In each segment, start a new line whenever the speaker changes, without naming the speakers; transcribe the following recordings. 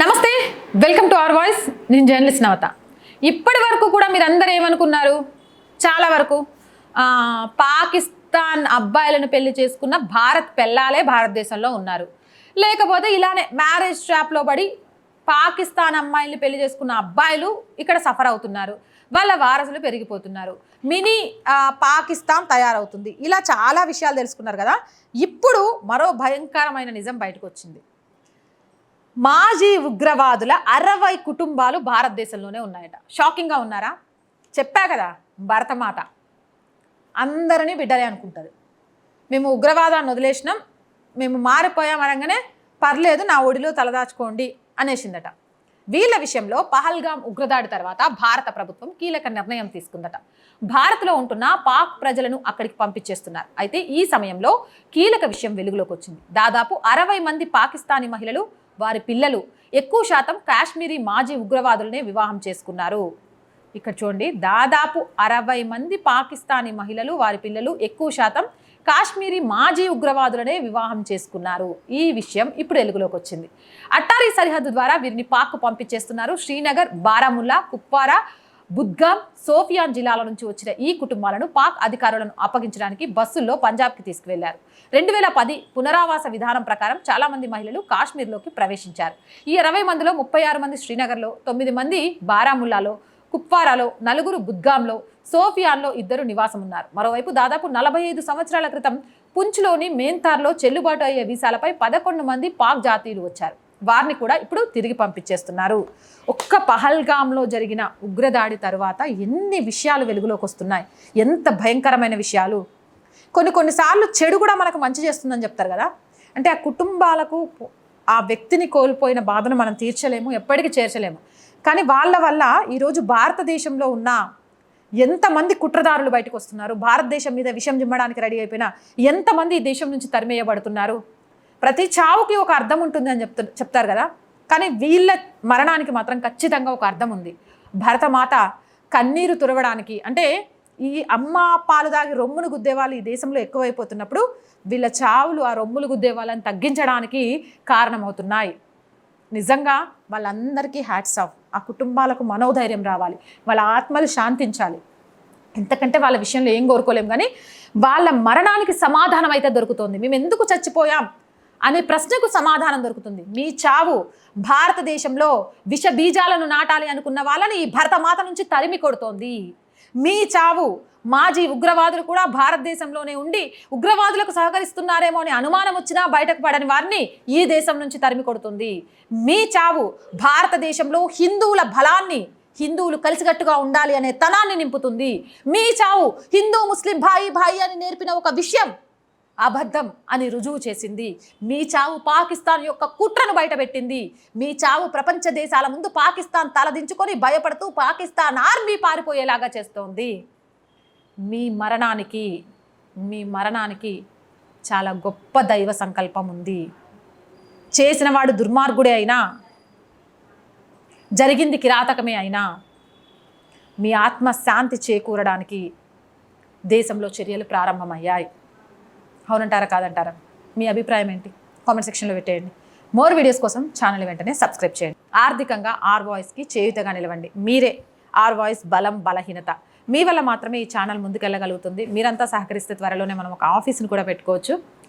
నమస్తే welcome to our voice. నేను journalist నవత. ఇప్పటి వరకు కూడా మీరు అందరు ఏమనుకున్నారు? చాలా వరకు. పాకిస్తాన్ అబ్బాయిలను పెళ్ళి చేసుకున్న భారత్ పెళ్ళాలే భారతదేశంలో ఉన్నారు. లేకపోతే ఇలానే మ్యారేజ్ ట్రాప్లో పడి పాకిస్తాన్ అమ్మాయిల్ని పెళ్ళి చేసుకున్న అబ్బాయిలు ఇక్కడ సఫర్ అవుతున్నారు. వాళ్ళ వారసులు పెరిగిపోతున్నారు. మినీ పాకిస్తాన్ తయారవుతుంది. ఇలా చాలా విషయాలు తెలుసుకున్నారు కదా. ఇప్పుడు మరో భయంకరమైన నిజం బయటకు వచ్చింది మాజీ ఉగ్రవాదుల అరవై కుటుంబాలు భారతదేశంలోనే ఉన్నాయట. షాకింగ్గా ఉన్నారా? చెప్పా కదా భరతమాత. అందరినీ బిడ్డలే అనుకుంటుంది. మేము ఉగ్రవాదాన్ని వదిలేసినాం మేము మారిపోయాం అనగానే పర్లేదు నా ఒడిలో తలదాచుకోండి అనేసిందట. వీళ్ళ విషయంలో పహల్గాం ఉగ్రదాడి తర్వాత భారత ప్రభుత్వం కీలక నిర్ణయం తీసుకుందట. భారత్లో ఉంటున్న పాక్ ప్రజలను అక్కడికి పంపించేస్తున్నారు. అయితే ఈ సమయంలో కీలక విషయం వెలుగులోకి వచ్చింది. దాదాపు అరవై మంది పాకిస్తానీ మహిళలు వారి పిల్లలు ఎక్కువ శాతం కాశ్మీరీ మాజీ ఉగ్రవాదులనే వివాహం చేసుకున్నారు. ఇక్కడ చూడండి దాదాపు అరవై మంది పాకిస్తానీ మహిళలు వారి పిల్లలు ఎక్కువ శాతం కాశ్మీరీ మాజీ ఉగ్రవాదులనే వివాహం చేసుకున్నారు. ఈ విషయం ఇప్పుడు వెలుగులోకి వచ్చింది. అట్టారీ సరిహద్దు ద్వారా వీరిని పాక్ పంపించేస్తున్నారు శ్రీనగర్ బారాముల్లా కుప్వారా బుద్గాం సోఫియాన్ జిల్లాల నుంచి వచ్చిన ఈ కుటుంబాలను పాక్ అధికారులను అప్పగించడానికి బస్సుల్లో పంజాబ్కి తీసుకువెళ్ళారు. రెండు వేల పది పునరావాస విధానం ప్రకారం చాలా మంది మహిళలు కాశ్మీర్లోకి ప్రవేశించారు. ఈ ఇరవై మందిలో ముప్పై ఆరు మంది శ్రీనగర్లో తొమ్మిది మంది బారాముల్లాలో కుప్వారాలో నలుగురు బుద్గాంలో సోఫియాన్లో ఇద్దరు నివాసం ఉన్నారు మరోవైపు దాదాపు నలభై ఐదు సంవత్సరాల క్రితం పుంచ్లోని మేంతార్లో చెల్లుబాటు అయ్యే వీసాలపై పదకొండు మంది పాక్ జాతీయులు వచ్చారు. వారిని కూడా ఇప్పుడు తిరిగి పంపించేస్తున్నారు. ఒక్క పహల్గాంలో జరిగిన ఉగ్రదాడి తర్వాత ఎన్ని విషయాలు వెలుగులోకి వస్తున్నాయి? ఎంత భయంకరమైన విషయాలు? కొన్ని కొన్నిసార్లు చెడు కూడా మనకు మంచి చేస్తుందని చెప్తారు కదా? అంటే ఆ కుటుంబాలకు ఆ వ్యక్తిని కోల్పోయిన బాధను మనం తీర్చలేము ఎప్పటికీ చేర్చలేము. కానీ వాళ్ళ వల్ల ఈరోజు భారతదేశంలో ఉన్న ఎంతమంది కుట్రదారులు బయటకు వస్తున్నారు? భారతదేశం మీద విషం జిమ్మడానికి రెడీ అయిపోయిన ఎంతమంది ఈ దేశం నుంచి తరిమేయబడుతున్నారు? ప్రతి చావుకి ఒక అర్థం ఉంటుంది అని చెప్తు చెప్తారు కదా. కానీ వీళ్ళ మరణానికి మాత్రం ఖచ్చితంగా ఒక అర్థం ఉంది. భరతమాత కన్నీరు తురవడానికి అంటే ఈ అమ్మ పాలు దాగి రొమ్మును గుద్దేవాళ్ళు ఈ దేశంలో ఎక్కువైపోతున్నప్పుడు వీళ్ళ చావులు ఆ రొమ్ములు గుద్దే వాళ్ళని తగ్గించడానికి కారణమవుతున్నాయి. నిజంగా వాళ్ళందరికీ హ్యాట్స్ ఆఫ్. ఆ కుటుంబాలకు మనోధైర్యం రావాలి. వాళ్ళ ఆత్మలు శాంతించాలి. ఎంతకంటే వాళ్ళ విషయంలో ఏం కోరుకోలేం కానీ వాళ్ళ మరణానికి సమాధానం అయితే దొరుకుతుంది. మేము ఎందుకు చచ్చిపోయాం? అనే ప్రశ్నకు సమాధానం దొరుకుతుంది. మీ చావు భారతదేశంలో విష బీజాలను నాటాలి అనుకున్న వాళ్ళని ఈ భరతమాత నుంచి తరిమి కొడుతోంది. మీ చావు మాజీ ఉగ్రవాదులు కూడా భారతదేశంలోనే ఉండి ఉగ్రవాదులకు సహకరిస్తున్నారేమో అని అనుమానం వచ్చినా బయటకు పడని వారిని ఈ దేశం నుంచి తరిమి కొడుతుంది. మీ చావు భారతదేశంలో హిందువుల బలాన్ని హిందువులు కలిసికట్టుగా ఉండాలి అనే తనాన్ని నింపుతుంది. మీ చావు హిందూ ముస్లిం భాయి భాయి అని నేర్పిన ఒక విషయం అబద్ధం అని రుజువు చేసింది. మీ చావు పాకిస్తాన్ యొక్క కుట్రను బయటపెట్టింది. మీ చావు ప్రపంచ దేశాల ముందు పాకిస్తాన్ తలదించుకొని భయపడుతూ పాకిస్తాన్ ఆర్మీ పారిపోయేలాగా చేస్తోంది. మీ మరణానికి మీ మరణానికి చాలా గొప్ప దైవ సంకల్పం ఉంది. చేసినవాడు దుర్మార్గుడే అయినా జరిగింది కిరాతకమే అయినా మీ ఆత్మ శాంతి చేకూరడానికి దేశంలో చర్యలు ప్రారంభమయ్యాయి. అవునంటారా కాదంటారా? మీ అభిప్రాయం ఏంటి? కామెంట్ సెక్షన్లో పెట్టేయండి. మోర్ వీడియోస్ కోసం ఛానల్ వెంటనే సబ్స్క్రైబ్ చేయండి. ఆర్థికంగా ఆర్ వాయిస్కి చేయుతగా నిలవండి. మీరే ఆర్ వాయిస్ బలం బలహీనత. మీ వల్ల మాత్రమే ఈ ఛానల్ ముందుకెళ్ళగలుగుతుంది. మీరంతా సహకరిస్తే త్వరలోనే మనం ఒక ఆఫీస్ని కూడా పెట్టుకోవచ్చు.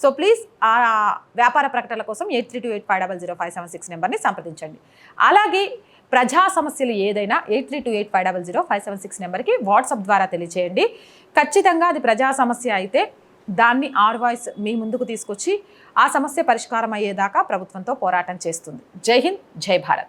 సో ప్లీజ్ ఆ వ్యాపార ప్రకటనల కోసం eight three two eight five double zero five seven six నెంబర్ని సంప్రదించండి. అలాగే ప్రజా సమస్యలు ఏదైనా eight three two eight five double zero five seven six నెంబర్కి వాట్సాప్ ద్వారా తెలియచేయండి. ఖచ్చితంగా అది ప్రజా సమస్య అయితే దాన్ని ఆర్ వాయిస్ మీ ముందుకు తీసుకొచ్చి ఆ సమస్య పరిష్కారం అయ్యేదాకా ప్రభుత్వంతో పోరాటం చేస్తుంది. జై హింద్ జై భారత్.